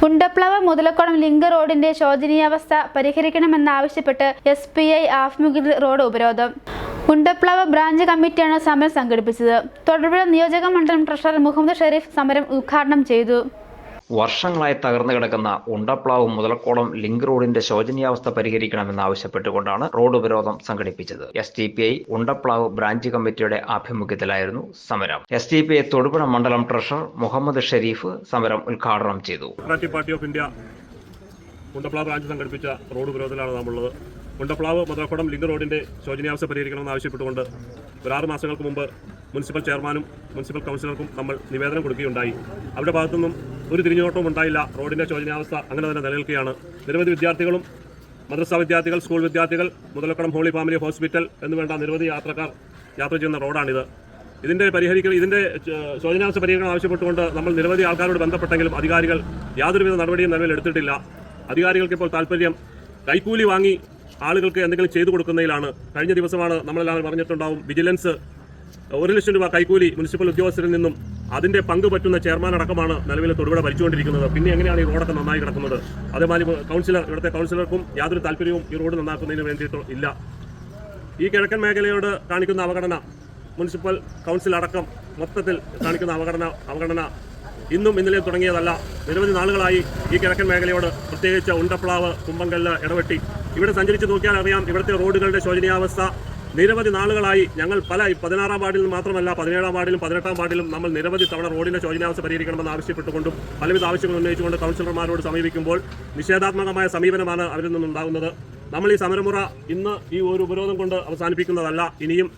കുണ്ടപ്ലവ Muthalakulam link റോഡിന്റെ ശോചനീയാവസ്ഥ പരിഹരിക്കണമെന്നാവശ്യപ്പെട്ട് എസ് പി ഐ ആഭിമുഖ്യത്തിൽ റോഡ് ഉപരോധം. ഉണ്ടപ്ലവ ബ്രാഞ്ച് കമ്മിറ്റിയാണ് സമരം സംഘടിപ്പിച്ചത്. തൊടുപുഴ നിയോജക മണ്ഡലം ട്രഷറർ മുഹമ്മദ് ഷെരീഫ് സമരം ഉദ്ഘാടനം ചെയ്തു. വർഷങ്ങളായി തകർന്നു കിടക്കുന്ന ഉണ്ടപ്ലാവ് മുതലക്കോളം ലിങ്ക് റോഡിന്റെ ശോചനീയാവസ്ഥ പരിഹരിക്കണമെന്നാവശ്യപ്പെട്ടുകൊണ്ടാണ് റോഡ് ഉപരോധം സംഘടിപ്പിച്ചത്. S T P I Undaplavu branch കമ്മിറ്റിയുടെ ആഭിമുഖ്യത്തിലായിരുന്നു സമരം. S T P I Thodupuzha മണ്ഡലം ട്രഷറർ മുഹമ്മദ് ഷെരീഫ് സമരം ഉദ്ഘാടനം ചെയ്തു. പാർട്ടി കുണ്ടപ്ലാവ് ബ്രാഞ്ച് സംഘടിപ്പിച്ച റോഡ് ഉപരോധത്തിലാണ് നമ്മളുള്ളത് ഉണ്ടപ്ലാവ് മുതലക്കോടം ലിങ്ക് റോഡിന്റെ ശോചനീയാവസ്ഥ പരിഹരിക്കണമെന്ന് ആവശ്യപ്പെട്ടുകൊണ്ട് ഒരു ആറ് മാസങ്ങൾക്ക് മുമ്പ് മുനിസിപ്പൽ ചെയർമാനും മുനിസിപ്പൽ കൗൺസിലർക്കും നമ്മൾ നിവേദനം കൊടുക്കുകയുണ്ടായി. അവരുടെ ഭാഗത്തുനിന്നും ഒരു തിരിഞ്ഞുനോട്ടവും ഉണ്ടായില്ല. റോഡിന്റെ ശോചനീയാവസ്ഥ അങ്ങനെ തന്നെ നിലനിൽക്കുകയാണ്. നിരവധി വിദ്യാർത്ഥികളും മദ്രസ വിദ്യാർത്ഥികൾ സ്കൂൾ വിദ്യാർത്ഥികൾ മുതലക്കടം ഹോളി ഫാമിലി ഹോസ്പിറ്റൽ എന്ന് വേണ്ട നിരവധി യാത്രക്കാർ യാത്ര ചെയ്യുന്ന റോഡാണിത്. ഇതിന്റെ പരിഹരിക്കൽ ഇതിന്റെ ച- ശോചനാവസ്ഥ പരിഹരിക്കണം ആവശ്യപ്പെട്ടുകൊണ്ട് നമ്മൾ നിരവധി ആൾക്കാരോട് ബന്ധപ്പെട്ടെങ്കിലും അധികാരികൾ യാതൊരുവിധ നടപടിയും നിലവിൽ എടുത്തിട്ടില്ല. അധികാരികൾക്ക് ഇപ്പോൾ താല്പര്യം കൈക്കൂലി വാങ്ങി ആളുകൾക്ക് എന്തെങ്കിലും ചെയ്തു കൊടുക്കുന്നതിലാണ്. കഴിഞ്ഞ ദിവസമാണ് നമ്മളെല്ലാവരും പറഞ്ഞിട്ടുണ്ടാവും വിജിലൻസ് ഒരു ലക്ഷം രൂപ കൈക്കൂലി മുനിസിപ്പൽ ഉദ്യോഗസ്ഥരിൽ നിന്നും അതിന്റെ പങ്ക് പറ്റുന്ന ചെയർമാൻ അടക്കമാണ് നിലവിൽ തൊടുപുഴ ഭരിച്ചുകൊണ്ടിരിക്കുന്നത്. പിന്നെ എങ്ങനെയാണ് ഈ റോഡൊക്കെ നന്നായി കിടക്കുന്നത്? അതേമാതിരി കൗൺസിലർ ഇവിടുത്തെ കൗൺസിലർക്കും യാതൊരു താല്പര്യവും ഈ റോഡ് നന്നാക്കുന്നതിന് വേണ്ടിയിട്ട് ഇല്ല. ഈ കിഴക്കൻ മേഖലയോട് കാണിക്കുന്ന അവഗണന മുനിസിപ്പൽ കൗൺസിൽ അടക്കം മൊത്തത്തിൽ കാണിക്കുന്ന അവഗണന അവഗണന ഇന്നും ഇന്നലെ തുടങ്ങിയതല്ല. നിരവധി നാളുകളായി ഈ കിഴക്കൻ മേഖലയോട് പ്രത്യേകിച്ച് ഉണ്ടപ്ലാവ് കുമ്പങ്കല്ല് ഇടവെട്ടി ഇവിടെ സഞ്ചരിച്ച് നോക്കിയാൽ അറിയാം ഇവിടുത്തെ റോഡുകളുടെ ശോചനീയാവസ്ഥ നിരവധി നാളുകളായി ഞങ്ങൾ പല പതിനാറാം വാർഡിൽ മാത്രമല്ല പതിനേഴാം വാർഡിലും പതിനെട്ടാം വാർഡിലും നമ്മൾ നിരവധി തവണ റോഡിന്റെ ശോചനീയാവസ്ഥ പരിഹരിക്കണമെന്ന് ആവശ്യപ്പെട്ടുകൊണ്ടും പലവിധ ആവശ്യങ്ങൾ ഉന്നയിച്ചുകൊണ്ട് കൗൺസിലർമാരോട് സമീപിക്കുമ്പോൾ നിഷേധാത്മകമായ സമീപനമാണ് അവരിൽ നിന്നുണ്ടാകുന്നത്. നമ്മൾ ഈ സമരമുറ ഇന്ന് ഈ ഒരു ഉപരോധം കൊണ്ട് അവസാനിപ്പിക്കുന്നതല്ല. ഇനിയും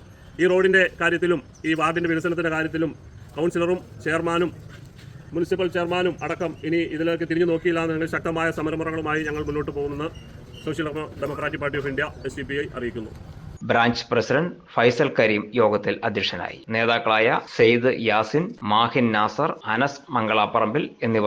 ഈ റോഡിന്റെ കാര്യത്തിലും ഈ വാർഡിന്റെ വികസനത്തിന്റെ കാര്യത്തിലും കൗൺസിലറും ചെയർമാനും മുനിസിപ്പൽ ചെയർമാനും അടക്കം ഇനി ഇതിലേക്ക് തിരിഞ്ഞു നോക്കിയില്ല എന്നുണ്ടെങ്കിൽ ശക്തമായ സമരമുറകളുമായി ഞങ്ങൾ മുന്നോട്ട് പോകുമെന്ന് social democratic party of India S അറിയിക്കുന്നു. ബ്രാഞ്ച് പ്രസിഡന്റ് ഫൈസൽ കരീം യോഗത്തിൽ അധ്യക്ഷനായി. നേതാക്കളായ സെയ്ദ് യാസിൻ മാഹിൻ നാസർ അനസ് മംഗളാപ്പറമ്പിൽ എന്നിവർ